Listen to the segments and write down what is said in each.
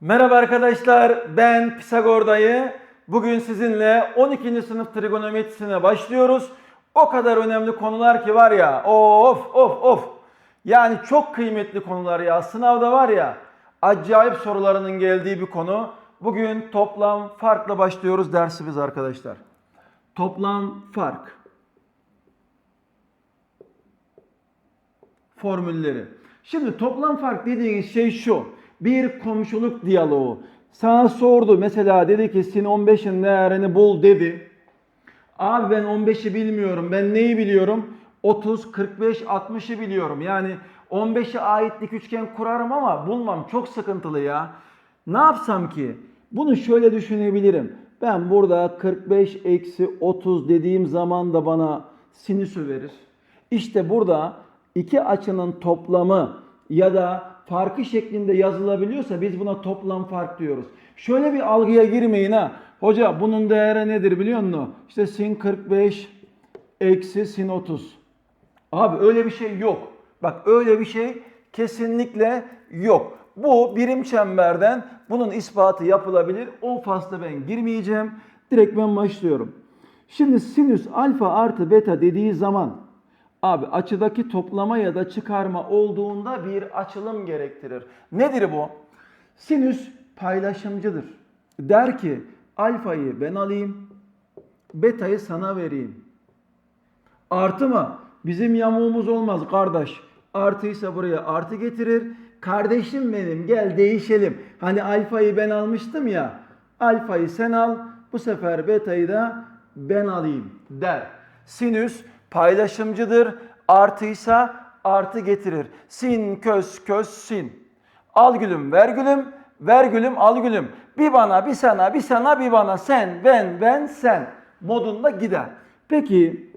Merhaba arkadaşlar, ben Pisagor dayı. Bugün sizinle 12. sınıf trigonometrisine başlıyoruz. O kadar önemli konular ki var ya, of of of. Yani çok kıymetli konular ya. Sınavda var ya, acayip sorularının geldiği bir konu. Bugün toplam farkla başlıyoruz dersimiz arkadaşlar. Toplam fark. formülleri. Şimdi toplam fark dediğiniz şey şu. Bir komşuluk diyaloğu. Sana sordu mesela dedi ki sin 15'in değerini bul dedi. Abi ben 15'i bilmiyorum. Ben neyi biliyorum? 30, 45, 60'ı biliyorum. Yani 15'e aitlik üçgen kurarım ama bulmam çok sıkıntılı ya. Ne yapsam ki? Bunu şöyle düşünebilirim. Ben burada 45 eksi 30 dediğim zaman da bana sinüsü verir. İşte burada iki açının toplamı ya da farkı şeklinde yazılabiliyorsa biz buna toplam fark diyoruz. Şöyle bir algıya girmeyin ha. Hoca bunun değeri nedir biliyor musun? İşte sin 45 eksi sin 30. Abi öyle bir şey yok. Bak öyle bir şey kesinlikle yok. Bu birim çemberden bunun ispatı yapılabilir. O fasla ben girmeyeceğim. Direkt ben başlıyorum. Şimdi sinüs alfa artı beta dediği zaman abi açıdaki toplama ya da çıkarma olduğunda bir açılım gerektirir. Nedir bu? Sinüs paylaşımcıdır. Der ki alfayı ben alayım, betayı sana vereyim. Artı mı? Bizim yamuğumuz olmaz kardeş. Artıysa buraya artı getirir. Kardeşim benim gel değişelim. Hani alfayı ben almıştım ya. Alfayı sen al. Bu sefer betayı da ben alayım der. Sinüs paylaşımcıdır. Artıysa artı getirir. Sin kös kös sin. Al gülüm ver gülüm. Ver gülüm al gülüm. Bir bana bir sana bir sana bir bana sen ben ben sen modunda gider. Peki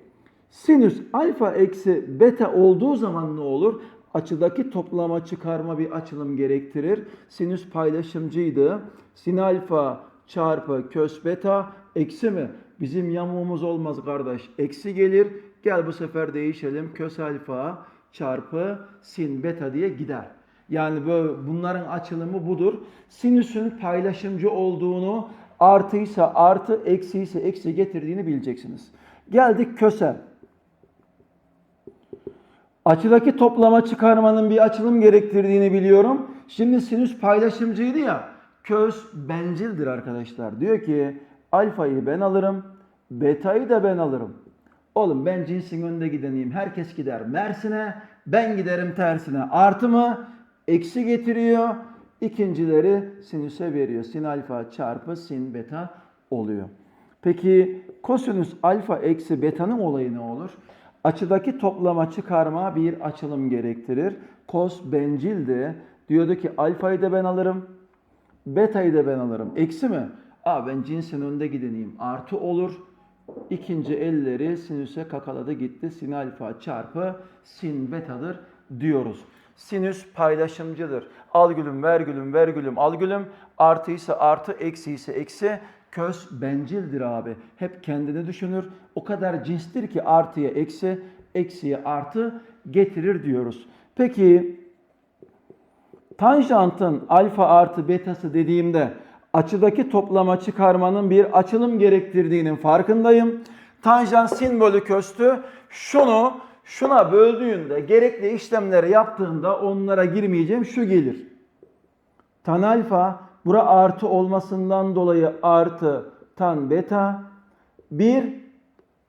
Sinüs alfa eksi beta olduğu zaman ne olur? Açıdaki toplama çıkarma bir açılım gerektirir. Sinüs paylaşımcıydı. Sin alfa çarpı kös beta eksi mi? Bizim yamuğumuz olmaz kardeş. Eksi gelir. Gel bu sefer değişelim. Kös alfa çarpı sin beta diye gider. Yani böyle bunların açılımı budur. Sinüsün paylaşımcı olduğunu artıysa artı, eksi ise eksi getirdiğini bileceksiniz. Geldik köse. Açıdaki toplama çıkarmanın bir açılım gerektirdiğini biliyorum. Şimdi sinüs paylaşımcıydı ya. Kös bencildir arkadaşlar. Diyor ki alfayı ben alırım, betayı da ben alırım. Oğlum ben cinsin önde gideneyim. Herkes gider Mersin'e, ben giderim tersine. Artı mı? Eksi getiriyor. İkincileri sinüse veriyor. Sin alfa çarpı sin beta oluyor. Peki kosinüs alfa eksi beta'nın olayı ne olur? Açıdaki toplama çıkarma bir açılım gerektirir. Kos bencildi. Diyordu ki alfayı da ben alırım, betayı da ben alırım. Eksi mi? Aa ben cinsin önde gideneyim. Artı olur. İkinci elleri sinüse kakaladı gitti. Sin alfa çarpı sin betadır diyoruz. Sinüs paylaşımcıdır. Al gülüm, ver gülüm, ver gülüm, al gülüm. Artı eksi ise eksi. Kös bencildir abi. Hep kendini düşünür. O kadar cinstir ki artıya eksi, eksiye artı getirir diyoruz. Peki tanjantın alfa artı betası dediğimde açıdaki toplama çıkarmanın bir açılım gerektirdiğinin farkındayım. Tanjant sin bölü köstü şunu şuna böldüğünde gerekli işlemleri yaptığında onlara girmeyeceğim şu gelir. Tan alfa bura artı olmasından dolayı artı tan beta bir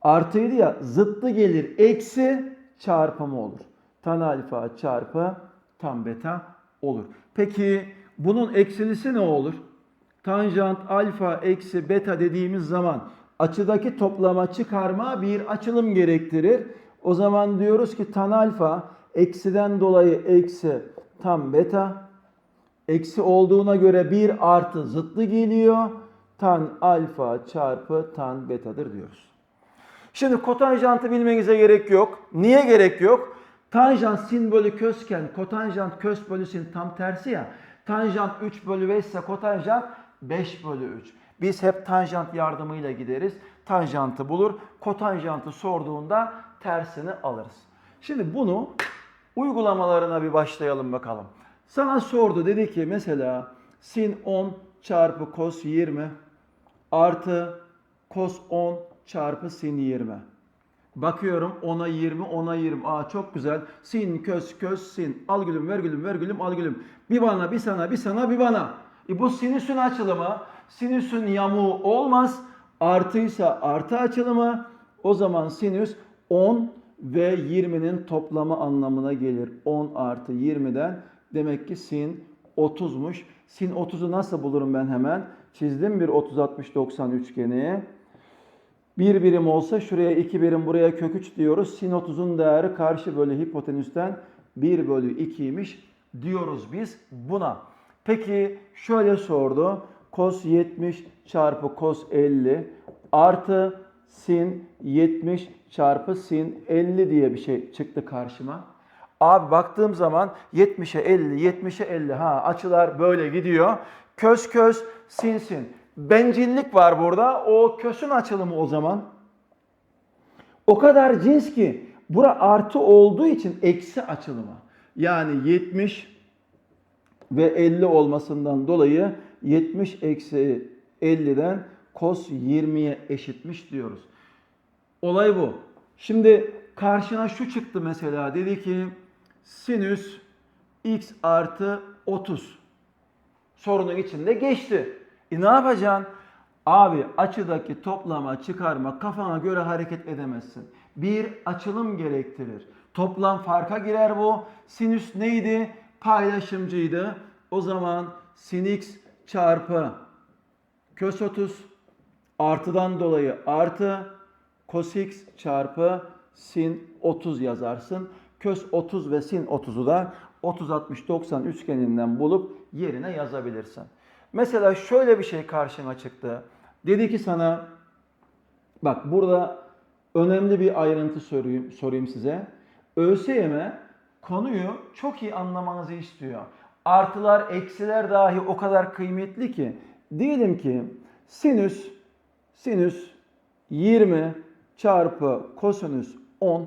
artıydı ya zıttı gelir eksi çarpımı olur. Tan alfa çarpı tan beta olur. Peki bunun eksilisi ne olur? Tanjant alfa eksi beta dediğimiz zaman açıdaki toplama çıkarma bir açılım gerektirir. O zaman diyoruz ki tan alfa eksiden dolayı eksi tan beta Eksi olduğuna göre bir artı zıttı geliyor. Tan alfa çarpı tan betadır diyoruz. Şimdi kotanjantı bilmenize gerek yok. Niye gerek yok? Tanjant sin bölü kösken kotanjant kös bölü sin tam tersi ya. Tanjant 3 bölü 5 ise kotanjant 5 bölü 3. Biz hep tanjant yardımıyla gideriz. Tanjantı bulur. Kotanjantı sorduğunda tersini alırız. Şimdi bunu uygulamalarına bir başlayalım bakalım. Sana sordu dedi ki mesela sin 10 çarpı kos 20 artı kos 10 çarpı sin 20. Bakıyorum 10'a 20, 10'a 20. Aa çok güzel. Sin, kös, kös, sin. Al gülüm, ver gülüm, ver gülüm, al gülüm. Bir bana, bir sana, bir sana, bir bana. E bu sinüsün açılımı, sinüsün yamuğu olmaz. Artıysa artı açılımı. O zaman sinüs 10 ve 20'nin toplamı anlamına gelir. 10 artı 20'den demek ki sin 30'muş. Sin 30'u nasıl bulurum ben hemen? Çizdim bir 30 60 90 üçgeni. Bir birim olsa şuraya iki birim buraya kök 3 diyoruz. Sin 30'un değeri karşı bölü hipotenüsten 1 bölü 2'ymiş diyoruz biz buna. Peki şöyle sordu. Kos 70 çarpı kos 50 artı sin 70 çarpı sin 50 diye bir şey çıktı karşıma. Abi baktığım zaman 70'e 50, 70'e 50 ha açılar böyle gidiyor. Kös kös sin sin. Bencillik var burada. O kösün açılımı o zaman. O kadar cins ki bura artı olduğu için eksi açılımı. Yani 70 ve 50 olmasından dolayı 70 eksi 50'den cos 20'ye eşitmiş diyoruz. Olay bu. Şimdi karşına şu çıktı mesela. Dedi ki sinüs x artı 30 sorunun içinde geçti. E ne yapacaksın? Abi açıdaki toplama, çıkarma kafana göre hareket edemezsin. Bir açılım gerektirir. Toplam farka girer bu. Sinüs neydi? Paylaşımcıydı. O zaman sin x çarpı kös 30 artıdan dolayı artı cos x çarpı sin 30 yazarsın. Kös 30 ve sin 30'u da 30 60 90 üçgeninden bulup yerine yazabilirsin. Mesela şöyle bir şey karşına çıktı. Dedi ki sana bak burada önemli bir ayrıntı sorayım, sorayım size. ÖSYM konuyu çok iyi anlamanızı istiyor. Artılar, eksiler dahi o kadar kıymetli ki diyelim ki sinüs sinüs 20 çarpı kosinüs 10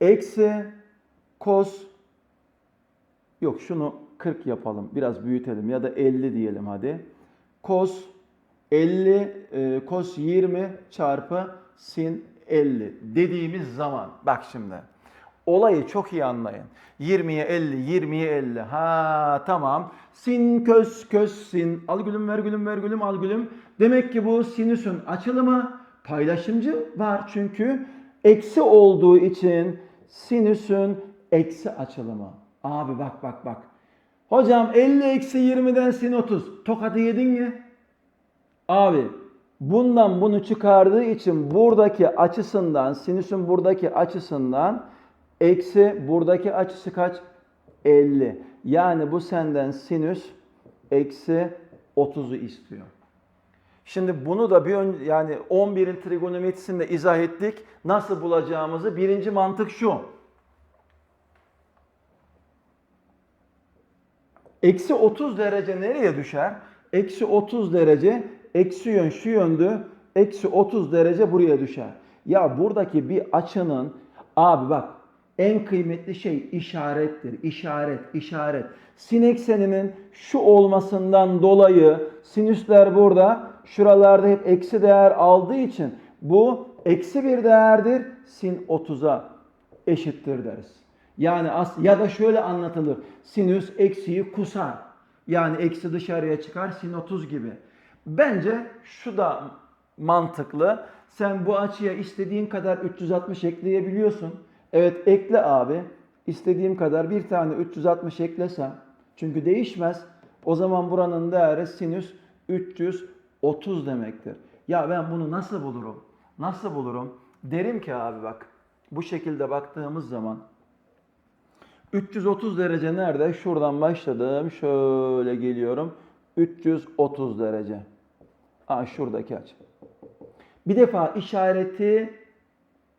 eksi kos yok şunu 40 yapalım biraz büyütelim ya da 50 diyelim hadi. Kos 50 e, kos 20 çarpı sin 50 dediğimiz zaman bak şimdi olayı çok iyi anlayın. 20'ye 50, 20'ye 50. Ha tamam. Sin kös kös sin. Al gülüm ver gülüm ver gülüm al gülüm. Demek ki bu sinüsün açılımı paylaşımcı var çünkü eksi olduğu için sinüsün eksi açılımı. Abi bak bak bak. Hocam 50 eksi 20'den sin 30. Tokadı yedin mi? Abi bundan bunu çıkardığı için buradaki açısından sinüsün buradaki açısından eksi buradaki açısı kaç? 50. Yani bu senden sinüs eksi 30'u istiyor. Şimdi bunu da bir ön, yani 11'in trigonometrisinde izah ettik. Nasıl bulacağımızı birinci mantık şu. Eksi 30 derece nereye düşer? Eksi 30 derece eksi yön şu yöndü. Eksi 30 derece buraya düşer. Ya buradaki bir açının abi bak en kıymetli şey işarettir. İşaret, işaret. Sin ekseninin şu olmasından dolayı sinüsler burada şuralarda hep eksi değer aldığı için bu eksi bir değerdir. Sin 30'a eşittir deriz. Yani as ya da şöyle anlatılır. Sinüs eksiyi kusar. Yani eksi dışarıya çıkar sin 30 gibi. Bence şu da mantıklı. Sen bu açıya istediğin kadar 360 ekleyebiliyorsun. Evet ekle abi. İstediğim kadar bir tane 360 eklesem. Çünkü değişmez. O zaman buranın değeri sinüs 330 demektir. Ya ben bunu nasıl bulurum? Nasıl bulurum? Derim ki abi bak bu şekilde baktığımız zaman 330 derece nerede? Şuradan başladım. Şöyle geliyorum. 330 derece. Aa şuradaki açı. Bir defa işareti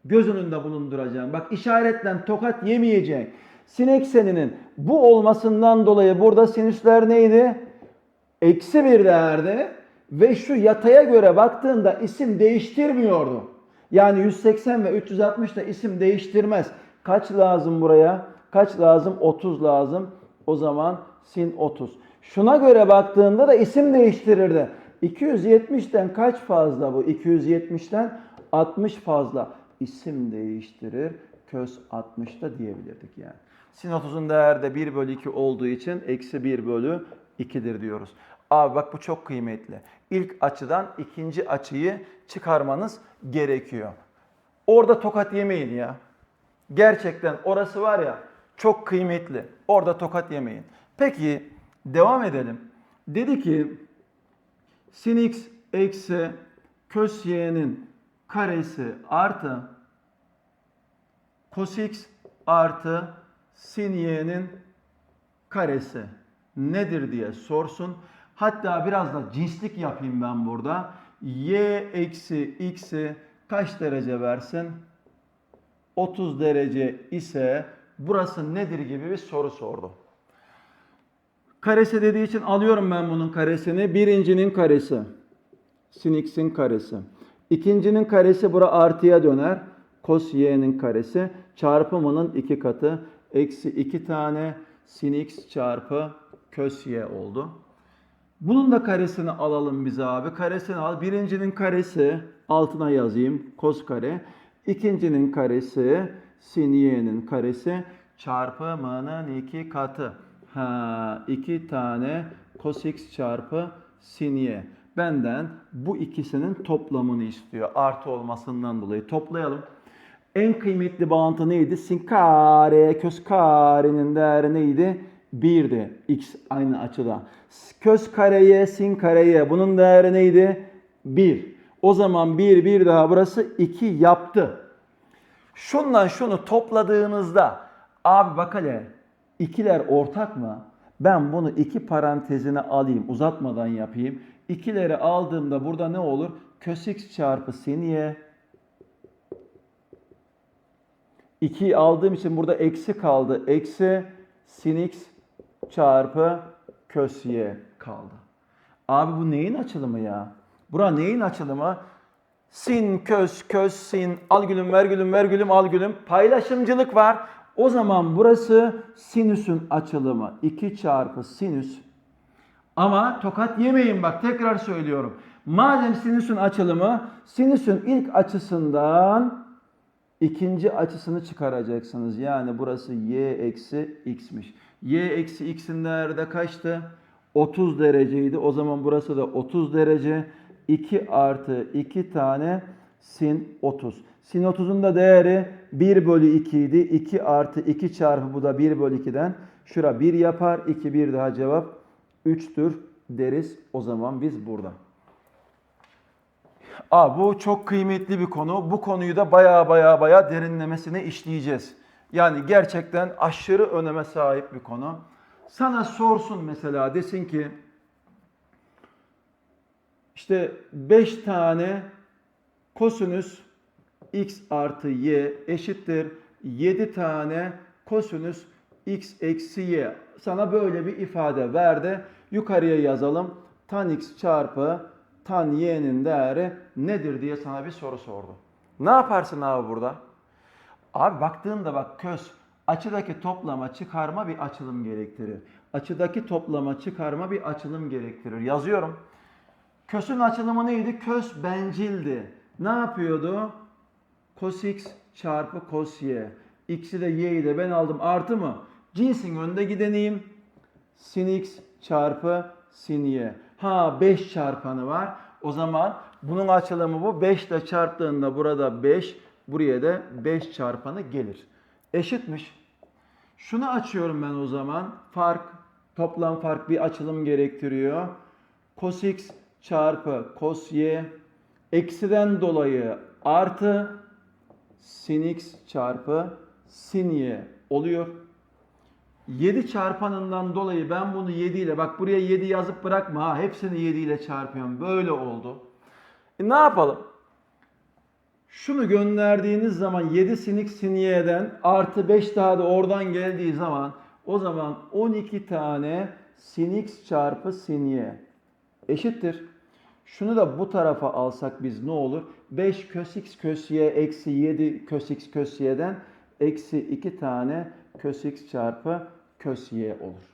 göz önünde bulunduracağım. Bak işaretten tokat yemeyecek. Sin ekseninin bu olmasından dolayı burada sinüsler neydi? Eksi bir değerde ve şu yataya göre baktığında isim değiştirmiyordu. Yani 180 ve 360 da isim değiştirmez. Kaç lazım buraya? Kaç lazım? 30 lazım. O zaman sin 30. Şuna göre baktığında da isim değiştirirdi. 270'ten kaç fazla bu? 270'ten 60 fazla. İsim değiştirir. Kös 60'da diyebilirdik yani. Sin 30'un değerde de 1 bölü 2 olduğu için eksi 1 bölü 2'dir diyoruz. Abi bak bu çok kıymetli. İlk açıdan ikinci açıyı çıkarmanız gerekiyor. Orada tokat yemeyin ya. Gerçekten orası var ya çok kıymetli. Orada tokat yemeyin. Peki devam edelim. Dedi ki sin x eksi kös y'nin karesi artı cos x artı sin y'nin karesi nedir diye sorsun. Hatta biraz da cinslik yapayım ben burada. y eksi x'i kaç derece versin? 30 derece ise burası nedir gibi bir soru sordu. Karesi dediği için alıyorum ben bunun karesini. Birincinin karesi. Sin x'in karesi. İkincinin karesi bura artıya döner. Cos y'nin karesi. Çarpımının iki katı. Eksi iki tane sin x çarpı kös y oldu. Bunun da karesini alalım biz abi. Karesini al. Birincinin karesi altına yazayım. Kos kare. İkincinin karesi sin y'nin karesi çarpımının iki katı. Ha, iki tane cos x çarpı sin y. Benden bu ikisinin toplamını istiyor. Artı olmasından dolayı toplayalım. En kıymetli bağıntı neydi? Sin kare, kös karenin değeri neydi? 1'di. X aynı açıda. Kös kareye, sin kareye bunun değeri neydi? 1. O zaman 1, 1 daha burası 2 yaptı. Şundan şunu topladığınızda abi bak hele ikiler ortak mı? Ben bunu iki parantezine alayım uzatmadan yapayım. İkileri aldığımda burada ne olur? Kös x çarpı sin y 2'yi aldığım için burada eksi kaldı. Eksi sin x çarpı kös y kaldı. Abi bu neyin açılımı ya? Bura neyin açılımı? Sin, kös, kös, sin, al gülüm, ver gülüm, ver gülüm, al gülüm. Paylaşımcılık var. O zaman burası sinüsün açılımı. 2 çarpı sinüs. Ama tokat yemeyin bak tekrar söylüyorum. Madem sinüsün açılımı, sinüsün ilk açısından ikinci açısını çıkaracaksınız. Yani burası y eksi x'miş. y eksi x'in değeri de kaçtı? 30 dereceydi. O zaman burası da 30 derece. 2 artı 2 tane sin 30. Sin 30'un da değeri 1 bölü 2 idi. 2 artı 2 çarpı bu da 1 bölü 2'den. Şura 1 yapar. 2 1 daha cevap 3'tür deriz. O zaman biz burada. Aa, bu çok kıymetli bir konu. Bu konuyu da baya baya baya derinlemesine işleyeceğiz. Yani gerçekten aşırı öneme sahip bir konu. Sana sorsun mesela desin ki işte 5 tane kosinüs x artı y eşittir 7 tane kosinüs x eksi y. Sana böyle bir ifade verdi. Yukarıya yazalım. Tan x çarpı tan y'nin değeri nedir diye sana bir soru sordu. Ne yaparsın abi burada? Abi baktığında bak kös açıdaki toplama çıkarma bir açılım gerektirir. Açıdaki toplama çıkarma bir açılım gerektirir. Yazıyorum. Kösün açılımı neydi? Kös bencildi. Ne yapıyordu? Cos x çarpı cos y. X'i de y'yi de ben aldım. Artı mı? Cinsin önde gideneyim. Sin x çarpı sin y. Ha 5 çarpanı var. O zaman bunun açılımı bu. 5 ile çarptığında burada 5. Buraya da 5 çarpanı gelir. Eşitmiş. Şunu açıyorum ben o zaman. Fark, toplam fark bir açılım gerektiriyor. Cos x çarpı cos y eksiden dolayı artı sin x çarpı sin y oluyor. 7 çarpanından dolayı ben bunu 7 ile bak buraya 7 yazıp bırakma ha hepsini 7 ile çarpıyorum. Böyle oldu. E ne yapalım? Şunu gönderdiğiniz zaman 7 sin x sin y'den artı 5 daha da oradan geldiği zaman o zaman 12 tane sin x çarpı sin y eşittir. Şunu da bu tarafa alsak biz ne olur? 5 kös x kös y eksi 7 kös x kös y'den eksi 2 tane kös x çarpı kös y olur.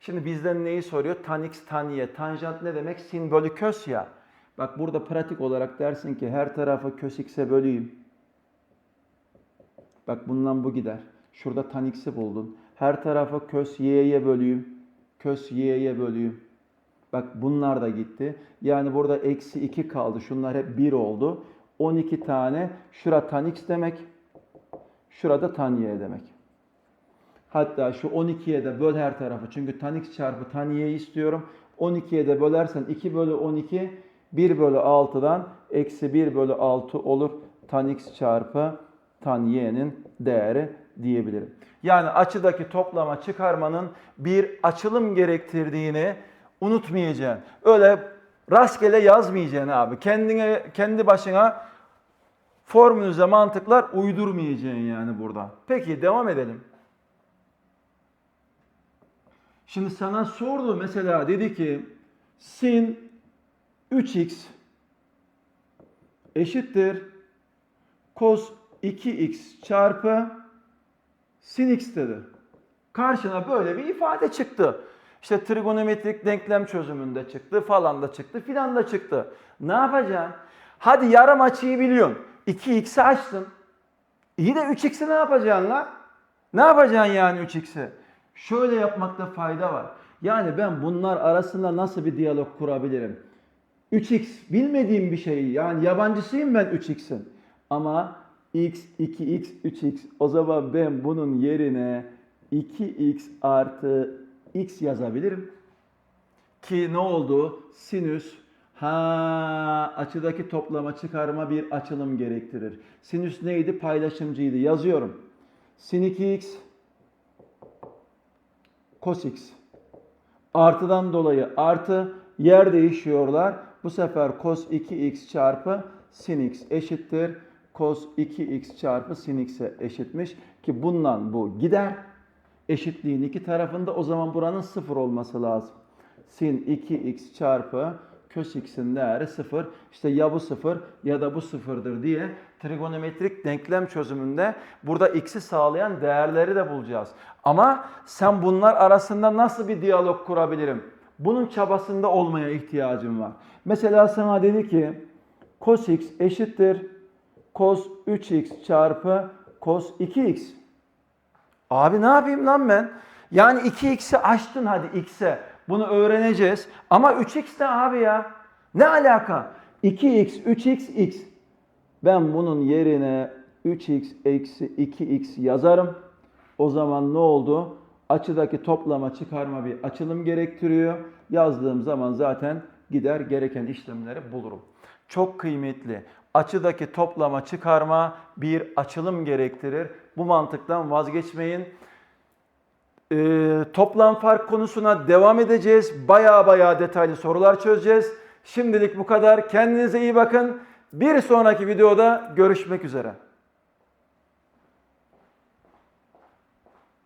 Şimdi bizden neyi soruyor? Tan x tan y. Tanjant ne demek? Sin bölü kös ya. Bak burada pratik olarak dersin ki her tarafı kös x'e böleyim. Bak bundan bu gider. Şurada tan x'i buldun. Her tarafa kös y'ye böleyim. Kös y'ye böleyim. Bak bunlar da gitti. Yani burada eksi 2 kaldı. Şunlar hep 1 oldu. 12 tane. Şura tan x demek. Şurada tan y demek. Hatta şu 12'ye de böl her tarafı. Çünkü tan x çarpı tan y'yi istiyorum. 12'ye de bölersen 2 bölü 12 1 bölü 6'dan eksi 1 bölü 6 olur. Tan x çarpı tan y'nin değeri diyebilirim. Yani açıdaki toplama çıkarmanın bir açılım gerektirdiğini unutmayacaksın. Öyle rastgele yazmayacaksın abi. Kendine kendi başına formülüze mantıklar uydurmayacaksın yani burada. Peki devam edelim. Şimdi sana sordu mesela dedi ki sin 3x eşittir cos 2x çarpı sin x dedi. Karşına böyle bir ifade çıktı. İşte trigonometrik denklem çözümünde çıktı falan da çıktı filan da çıktı. Ne yapacaksın? Hadi yarım açıyı biliyorsun. 2x'i açtın. İyi de 3x'i ne yapacaksın la? Ne yapacaksın yani 3x'i? Şöyle yapmakta fayda var. Yani ben bunlar arasında nasıl bir diyalog kurabilirim? 3x bilmediğim bir şey yani yabancısıyım ben 3x'in. Ama x, 2x, 3x o zaman ben bunun yerine 2x artı x yazabilirim. Ki ne oldu? Sinüs ha açıdaki toplama çıkarma bir açılım gerektirir. Sinüs neydi? Paylaşımcıydı. Yazıyorum. Sin 2x cos x. Artıdan dolayı artı yer değişiyorlar. Bu sefer cos 2x çarpı sin x eşittir. Cos 2x çarpı sin x'e eşitmiş. Ki bundan bu gider. Eşitliğin iki tarafında o zaman buranın sıfır olması lazım. Sin 2x çarpı cos x'in değeri sıfır. İşte ya bu sıfır ya da bu sıfırdır diye trigonometrik denklem çözümünde burada x'i sağlayan değerleri de bulacağız. Ama sen bunlar arasında nasıl bir diyalog kurabilirim? Bunun çabasında olmaya ihtiyacım var. Mesela sana dedi ki cos x eşittir cos 3x çarpı cos 2x. Abi ne yapayım lan ben? Yani 2x'i açtın hadi x'e. Bunu öğreneceğiz. Ama 3x de abi ya. Ne alaka? 2x, 3x, x. Ben bunun yerine 3x eksi 2x yazarım. O zaman ne oldu? Açıdaki toplama çıkarma bir açılım gerektiriyor. Yazdığım zaman zaten gider gereken işlemleri bulurum. Çok kıymetli. Açıdaki toplama çıkarma bir açılım gerektirir. Bu mantıktan vazgeçmeyin. Ee, toplam fark konusuna devam edeceğiz. Baya baya detaylı sorular çözeceğiz. Şimdilik bu kadar. Kendinize iyi bakın. Bir sonraki videoda görüşmek üzere.